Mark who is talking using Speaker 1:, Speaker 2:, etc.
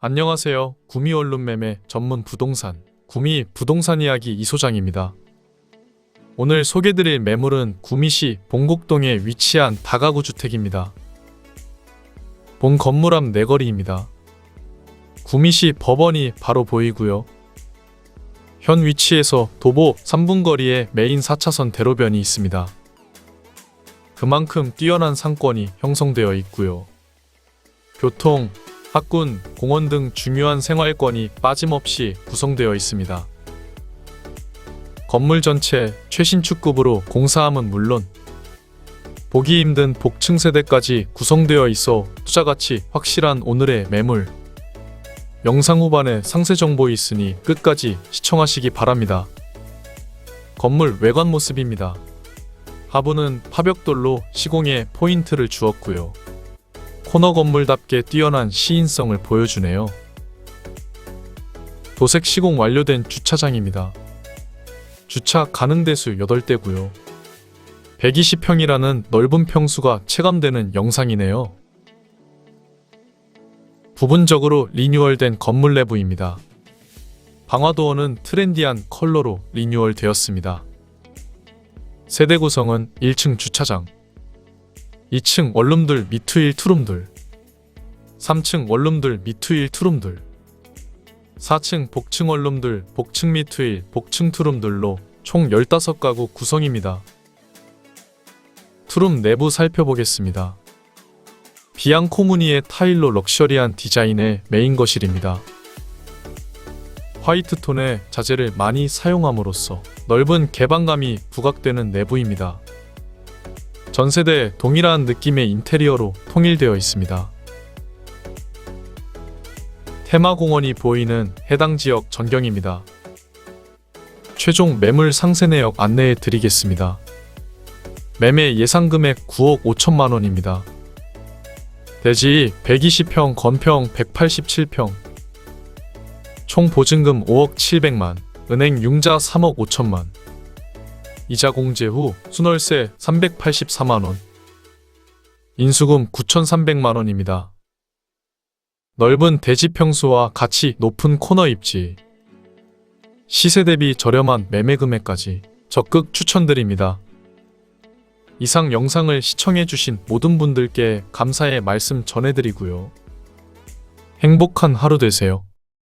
Speaker 1: 안녕하세요. 구미 원룸 매매 전문 부동산 구미 부동산 이야기 이 소장입니다. 오늘 소개드릴 매물은 구미시 봉곡동에 위치한 다가구 주택입니다. 본 건물 앞 내거리입니다. 구미시 법원이 바로 보이고요. 현 위치에서 도보 3분 거리에 메인 4차선 대로변이 있습니다. 그만큼 뛰어난 상권이 형성되어 있고요. 교통, 학군, 공원 등 중요한 생활권이 빠짐없이 구성되어 있습니다. 건물 전체 최신축급으로 공사함은 물론 보기 힘든 복층 세대까지 구성되어 있어 투자 가치 확실한 오늘의 매물. 영상 후반에 상세 정보 있으니 끝까지 시청하시기 바랍니다. 건물 외관 모습입니다. 하부는 파벽돌로 시공에 포인트를 주었고요. 코너 건물답게 뛰어난 시인성을 보여주네요. 도색 시공 완료된 주차장입니다. 주차 가능 대수 8대고요. 120평이라는 넓은 평수가 체감되는 영상이네요. 부분적으로 리뉴얼된 건물 내부입니다. 방화도어는 트렌디한 컬러로 리뉴얼 되었습니다. 세대 구성은 1층 주차장, 2층 원룸들 미투일 투룸들 3층 원룸들 미투일 투룸들 4층 복층 원룸들 복층 미투일 복층 투룸들로 총 15가구 구성입니다. 투룸 내부 살펴보겠습니다. 비앙코 무늬의 타일로 럭셔리한 디자인의 메인 거실입니다. 화이트 톤의 자재를 많이 사용함으로써 넓은 개방감이 부각되는 내부입니다. 전 세대 동일한 느낌의 인테리어로 통일되어 있습니다. 테마공원이 보이는 해당 지역 전경입니다. 최종 매물 상세 내역 안내해 드리겠습니다. 매매 예상 금액 9억 5천만 원입니다. 대지 120평, 건평 187평, 총 보증금 5억 700만, 은행 융자 3억 5천만, 이자 공제 후 순월세 384만 원, 인수금 9,300만 원입니다. 넓은 대지 평수와 가치 높은 코너 입지, 시세 대비 저렴한 매매 금액까지 적극 추천드립니다. 이상 영상을 시청해주신 모든 분들께 감사의 말씀 전해드리고요. 행복한 하루 되세요.